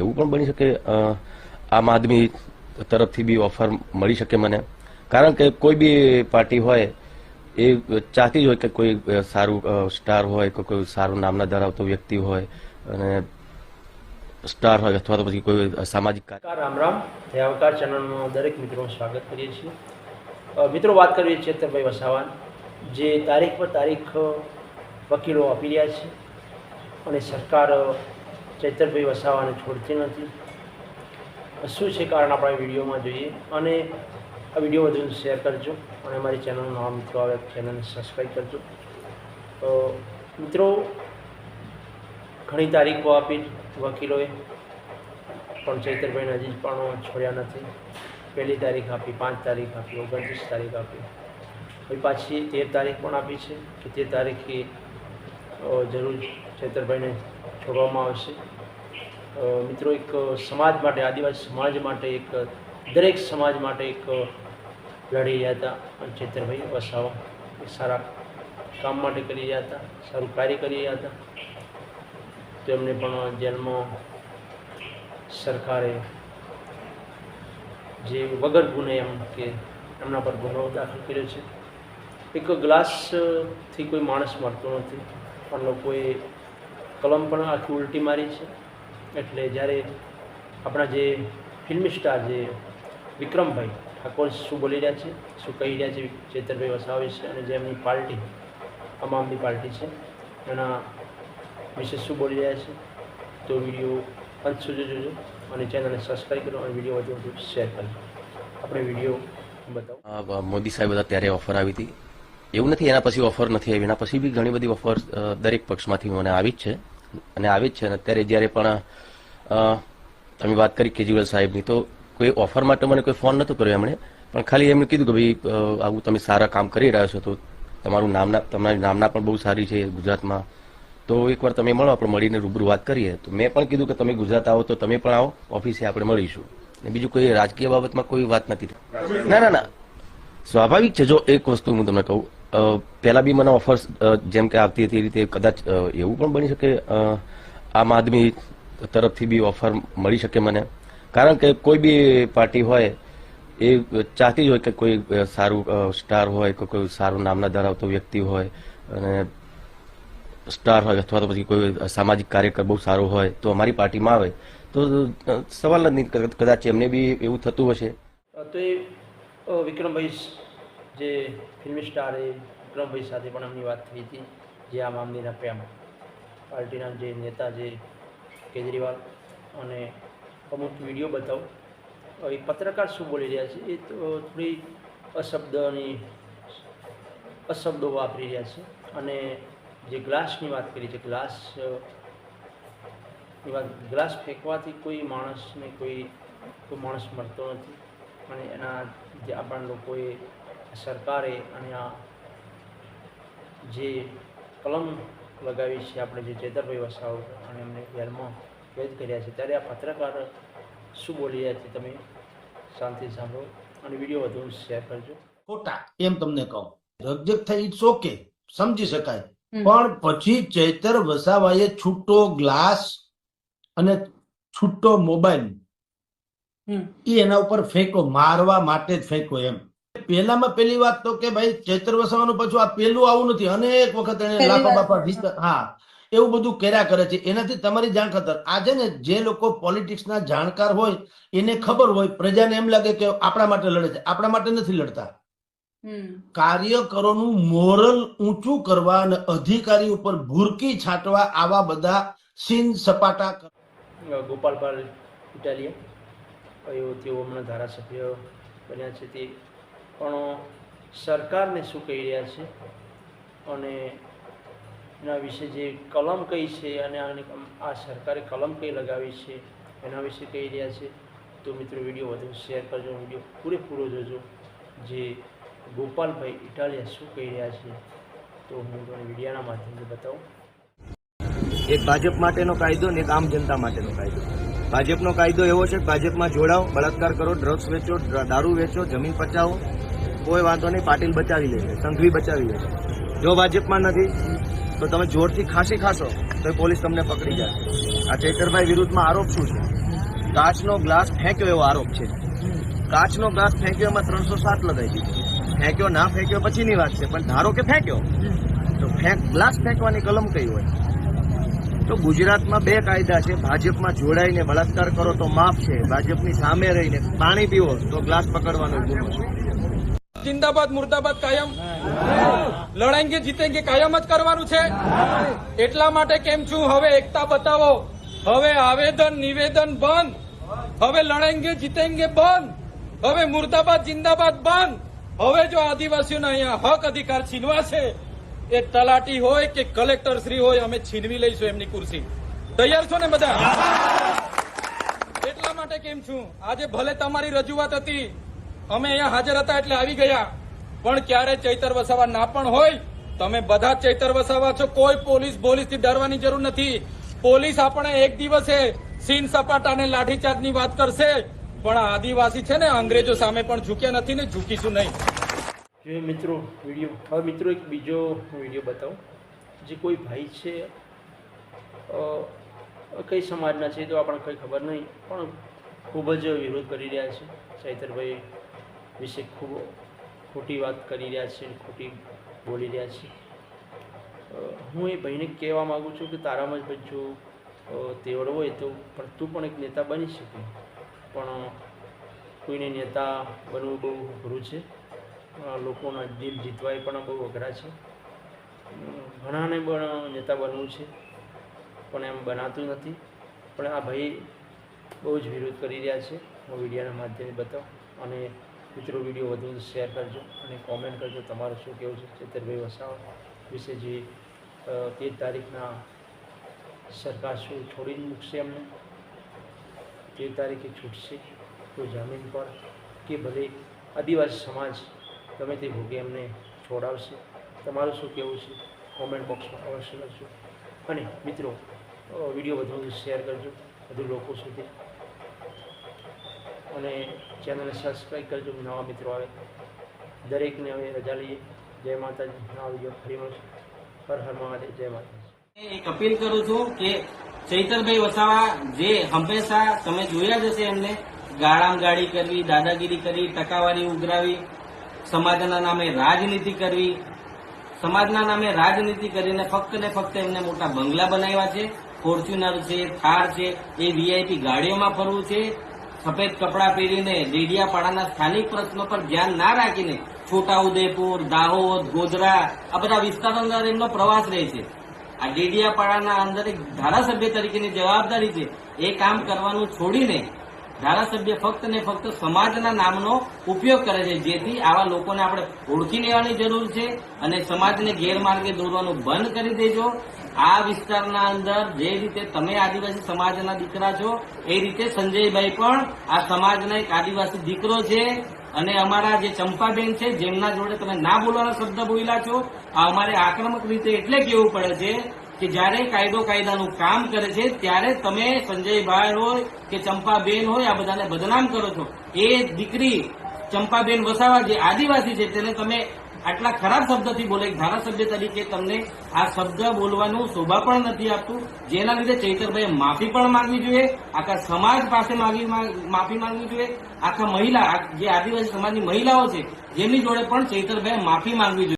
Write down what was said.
એવું પણ બની શકે આમ આદમી તરફથી બી ઓફર મળી શકે મને. કારણ કે કોઈ બી પાર્ટી હોય, એ ચાહતી જ હોય કે કોઈ સારું સ્ટાર હોય કે કોઈ સારું નામના ધરાવતો વ્યક્તિ હોય અને સ્ટાર હોય અથવા તો પછી કોઈ સામાજિક રામ રામ. જય અવકાર ચેનલમાં દરેક મિત્રોનું સ્વાગત કરીએ છીએ. મિત્રો વાત કરીએ ચેતરભાઈ વસાવાન, જે તારીખ પર તારીખ વકીલો આપી રહ્યા છે અને સરકાર ચૈતરભાઈ વસાવાને છોડતી નથી. શું છે કારણ આપણે વિડીયોમાં જોઈએ? અને આ વીડિયો વધુ શેર કરજો અને અમારી ચેનલનું નામ મિત્રો આવે ચેનલને સબસ્ક્રાઈબ કરજો. તો મિત્રો, ઘણી તારીખો આપી વકીલોએ, પણ ચૈતરભાઈને હજી પણ છોડ્યા નથી. પહેલી તારીખ આપી, પાંચ તારીખ આપી, ઓગણત્રીસ તારીખ આપી. પછી પાછી તેર તારીખ પણ આપી છે કે તે તારીખે જરૂર ચૈતરભાઈને છોડવામાં આવશે. મિત્રો, એક સમાજ માટે, આદિવાસી સમાજ માટે એક, દરેક સમાજ માટે એક લડી રહ્યા હતા. ચેતરભાઈ વસાવા એ સારા કામ માટે કરી રહ્યા હતા, સારું કાર્ય કરી રહ્યા હતા. તેમને પણ જેલમાં સરકારે જે વગર ગુને એમ કે એમના પર ગુનો દાખલ કર્યો છે. એક ગ્લાસથી કોઈ માણસ મળતો નથી. પણ લોકોએ કલમ પણ આખી ઉલટી મારી છે. એટલે જ્યારે આપણા જે ફિલ્મ સ્ટાર જે વિક્રમભાઈ ઠાકોર શું બોલી રહ્યા છે, શું કહી રહ્યા છે ચેતરભાઈ વસાવે છે અને જે એમની પાર્ટી આદમી પાર્ટી છે, એના વિશે શું બોલી રહ્યા છે, તો વીડિયો અંત સુધી જોજો અને ચેનલને સબસ્ક્રાઈબ કરો અને વીડિયો વધુ વધુ શેર કરજો આપણે વીડિયો બતાવો. મોદી સાહેબ હતા ત્યારે ઓફર આવી હતી. એવું નથી, એના પછી ઓફર નથી આવી. એના પછી બી ઘણી બધી ઓફર દરેક પક્ષમાંથી મને આવી જ છે. અને આવી જ છે. અને અત્યારે જ્યારે પણ તમે વાત કરી કેજરીવાલ સાહેબની. તો કોઈ ઓફર માટે મને કોઈ ફોન નહોતો કર્યો એમણે. પણ ખાલી એમણે કીધું કે ભાઈ આવું તમે સારા કામ કરી રહ્યા છો તો તમારું નામના, તમારી નામના પણ બહુ સારી છે ગુજરાતમાં. તો એકવાર તમે મળો, આપણે મળીને રૂબરૂ વાત કરીએ. તો મેં પણ કીધું કે તમે ગુજરાત આવો તો તમે પણ આવો, ઓફિસે આપણે મળીશું. અને બીજું કોઈ રાજકીય બાબતમાં કોઈ વાત નથી ના ના ના. સ્વાભાવિક છે, જો એક વસ્તુ હું તમને કહું. પહેલા બી મને ઓફર્સ જેમ કે આવતી હતી એ રીતે કદાચ એવું પણ બની શકે આમ આદમી તરફથી બી ઓફર મળી શકે મને. કારણ કે કોઈ બી પાર્ટી હોય, એ ચાહતી જ હોય કે કોઈ સારું સ્ટાર હોય કે કોઈ સારું નામના ધરાવતો વ્યક્તિ હોય અને સ્ટાર હોય અથવા તો પછી કોઈ સામાજિક કાર્યકર બહુ સારો હોય તો અમારી પાર્ટીમાં આવે, તો સવાલ જ નહીં કદાચ- એમને બી એવું થતું હશે. તો એ વિક્રમભાઈ જે ફિલ્મ સ્ટાર એ વિક્રમભાઈ સાથે પણ એમની વાત થઈ હતી, જે આમ આમની પ્રેમ પાર્ટીના જે નેતા જે કેજરીવાલ અને અમુક વીડિયો બતાવો. એ પત્રકાર શું બોલી રહ્યા છે? એ તો થોડી અશબ્દની અશબ્દો વાપરી રહ્યા છે. અને જે ગ્લાસની વાત કરી છે, ગ્લાસની વાત ગ્લાસ ફેંકવાથી કોઈ માણસને કોઈ કોઈ માણસ મરતો નથી. અને એના જે આપણા લોકોએ, સરકારે અને આ જે કલમ લગાવી છે આપણે જે ચેતરભાઈ વસાવ અને એમને જેલમાં કેદ કર્યા છે. ત્યારે આ પત્રકાર શું બોલી રહ્યા છે તમે શાંતિ સાંભળો અને વીડિયો વધુ શેર કરજો. ખોટા એમ તમને કહું. રગજગ થઈ ઇટ્સ ઓકે સમજી શકાય. પણ પછી ચૈતર વસાવાએ છૂટો ગ્લાસ અને છૂટો મોબાઈલ હમ. એ એના ઉપર ફેંકો મારવા માટે જ ફેંકો એમ. પહેલામાં પહેલી વાત તો કે ભાઈ ચૈત્ર વસાવાનું પાછું આ પહેલું આવું નથી. અનેક વખત એને લાફા બાફા હા એવું બધું કર્યા કરે છે. એનાથી તમારી જાણ ખતર. આજે ને જે લોકો પોલિટિક્સના જાણકાર હોય એને ખબર હોય પ્રજાને એમ લાગે કે આપણા માટે લડે છે. આપણા માટે નથી લડતા. કાર્યકરોનું મોરલ ઊંચું કરવા અને અધિકારી ઉપર ભૂરકી છાંટવા આવા બધા સીન સપાટા ગોપાલપાલ ઇટાલિયા તેઓ હમણાં ધારાસભ્ય બન્યા છે. તે પણ સરકારને શું કહી રહ્યા છે? અને એના વિશે જે કલમ કઈ છે અને આને આ સરકારે કલમ કઈ લગાવી છે એના વિશે કહી રહ્યા છે. તો મિત્રો વીડિયો વધુ શેર કરજો વીડિયો પૂરેપૂરો જોજો. જે ગોપાલભાઈ ઇટાલિયા શું કહી રહ્યા છે તો હું તમને વિડીયાના માધ્યમથી બતાવું. એક ભાજપ માટેનો કાયદો ને એક આમ જનતા માટેનો કાયદો. ભાજપનો કાયદો એવો છે કે ભાજપમાં જોડાઓ, બળાત્કાર કરો ડ્રગ્સ વેચો દારૂ વેચો, જમીન પચાવો કોઈ વાંધો નહીં, પાટીલ બચાવી લેશે, સંઘવી બચાવી લેશે. જો ભાજપમાં નથી, તો તમે જોરથી ખાંસી ખાશો, તો પોલીસ તમને પકડી જશે. આ ચેતરભાઈ વિરુદ્ધમાં આરોપ શું છે? કાચનો ગ્લાસ ફેંક્યો એવો આરોપ છે. કાચનો ગ્લાસ ફેંક્યો એમાં ત્રણસો સાત લગાવી દીધી. ફેંક્યો ના ફેંક્યો પછીની વાત છે, પણ ધારો કે ફેંક્યો, તો ફેંક, ગ્લાસ ફેંકવાની કલમ કઈ હોય? તો ગુજરાતમાં બે કાયદા છે, ભાજપમાં જોડાઈને બળાત્કાર કરો તો માફ છે, ભાજપની સામે રહીને પાણી પીવો તો ગ્લાસ પકડવાનો ગુનો છે. જિંદાબાદ, મુર્દાબાદ કાયમ? લડાઈને જીતેંગે કાયમ જ કરવાનું છે? એટલા માટે કેમ છું? હવે એકતા બતાવો. હવે આવેદન, નિવેદન બંધ. હવે લડાઈને જીતેંગે બંધ. હવે મુર્દાબાદ, જિંદાબાદ બંધ. હવે જો આદિવાસીઓના અહીંયા હક અધિકાર છીનવાશે, એ તલાટી હોય કે કલેક્ટર શ્રી હોય, અમે છીનવી લઈશું એમની કુર્સી. તૈયાર છો ને બધા? એટલા માટે કેમ છું? આજે ભલે તમારી રજૂઆત હતી અમે અહીંયા હાજર હતા એટલે આવી ગયા. પણ ક્યારે ચૈતર વસાવા ના પણ હોય, તમે બધા જ ચૈતર વસાવા છો, કોઈ પોલીસ પોલીસથી ડરવાની જરૂર નથી. પોલીસ આપણે એક દિવસે સીન સપાટા અને લાઠીચાર્જની વાત કરશે. પણ આદિવાસી છે ને, અંગ્રેજો સામે પણ ઝૂક્યા નથી ને, ઝૂકીશું નહીં. જોઈએ મિત્રો વીડિયો, હવે મિત્રો એક બીજો વીડિયો બતાવું. જે કોઈ ભાઈ છે કઈ સમાજના છે તો આપણને કંઈ ખબર નહીં, પણ ખૂબ જ વિરોધ કરી રહ્યા છે ચૈતરભાઈ વિશે ખૂબ ખોટી વાત કરી રહ્યા છે, ખોટી બોલી રહ્યા છે. હું એ ભાઈને કહેવા માગું છું કે તારામાં જ જો તેવડ હોય તો પણ તું પણ એક નેતા બની શકે. પણ કોઈને નેતા બનવું બહુ અઘરું છે. લોકોના દિલ જીતવા એ પણ બહુ અઘરા છે. ઘણાને પણ નેતા બનવું છે, પણ એમ બનાતું નથી. પણ આ ભાઈ બહુ જ વિરોધ કરી રહ્યા છે. હું મીડિયાના માધ્યમે બતાવું અને મિત્રો, વીડિયો વધુ શેર કરજો અને કોમેન્ટ કરજો. તમારું શું કહેવું છે ચેતરભાઈ વસાવા વિશે જે તેર તારીખના સરકાર શું છોડીને મૂકશે એમને? તેર તારીખે છૂટશે તો જામીન પર કે ભલે આદિવાસી સમાજ ગમે તે ભોગે એમને છોડાવશે. તમારું શું કહેવું છે? કોમેન્ટ બોક્સમાં અવશ્ય લખજો. અને મિત્રો વીડિયો વધુ શેર કરજો. વધુ લોકો સુધી અને ચેનલને સબસ્ક્રાઈબ કરજો, નવા મિત્રો આવે. દરેકને હવે રજા લઈએ. જય માતાજી. વીડિયો ફરી મળશું. હર હર મહાદેવ. જય માતાજી. એક અપીલ કરું છું કે ચૈતરભાઈ વસાવા, જે હંમેશા તમે જોયા જ હશે એમને, ગાળામ ગાડી કરવી, દાદાગીરી કરવી, ટકાવારી ઉઘરાવી, સમાજના નામે રાજનીતિ કરવી, સમાજના નામે રાજનીતિ કરીને ફક્ત ને ફક્ત એમને મોટા બંગલા બનાવ્યા છે. ફોર્ચ્યુનર છે, થાર છે, એ વીઆઈપી ગાડીઓમાં ફરવું છે. સફેદ કપડાં પહેરીને ડેડિયાપાડાના સ્થાનિક પ્રશ્નો પર ધ્યાન ના રાખીને છોટાઉદેપુર, દાહોદ, ગોધરા, આ બધા વિસ્તારો અંદર એમનો પ્રવાસ રહે છે. આ ડેડિયાપાડાના અંદર એક ધારાસભ્ય તરીકેની જવાબદારી છે. એ કામ કરવાનું છોડીને ધારાસભ્ય ફક્ત ને ફક્ત સમાજના નામનો ઉપયોગ કરે છે, જેથી આવા લોકોને આપણે ઓળખી લેવાની જરૂર છે અને સમાજને ગેરમાર્ગે દોરવાનું બંધ કરી દેજો. આ વિસ્તારના અંદર જે રીતે તમે આદિવાસી સમાજના દીકરા છો, એ રીતે સંજયભાઈ પણ આ સમાજના એક આદિવાસી દીકરો છે. અને અમારા જે ચંપાબેન છે, જેમના જોડે તમે ના બોલવાના શબ્દ બોલ્યા છો, આ અમારે આક્રમક રીતે એટલે કેવું પડે છે કે જ્યારે કાયદો કાયદાનું કામ કરે છે, ત્યારે તમે સંજયભાઈ હોય કે ચંપાબેન હોય, આ બધાને બદનામ કરો છો. એ દીકરી ચંપાબેન વસાવા જે આદિવાસી છે, તેને તમે આટલા ખરાબ શબ્દથી બોલે. એક ધારાસભ્ય તરીકે તમને આ શબ્દ બોલવાનું શોભા પણ નથી આપતું. જેના લીધે ચૈતરભાઈએ માફી પણ માંગવી જોઈએ. આખા સમાજ પાસે માફી માંગવી જોઈએ. આખા મહિલા જે આદિવાસી સમાજની મહિલાઓ છે, જેમની જોડે પણ ચૈતરભાઈએ માફી માંગવી જોઈએ.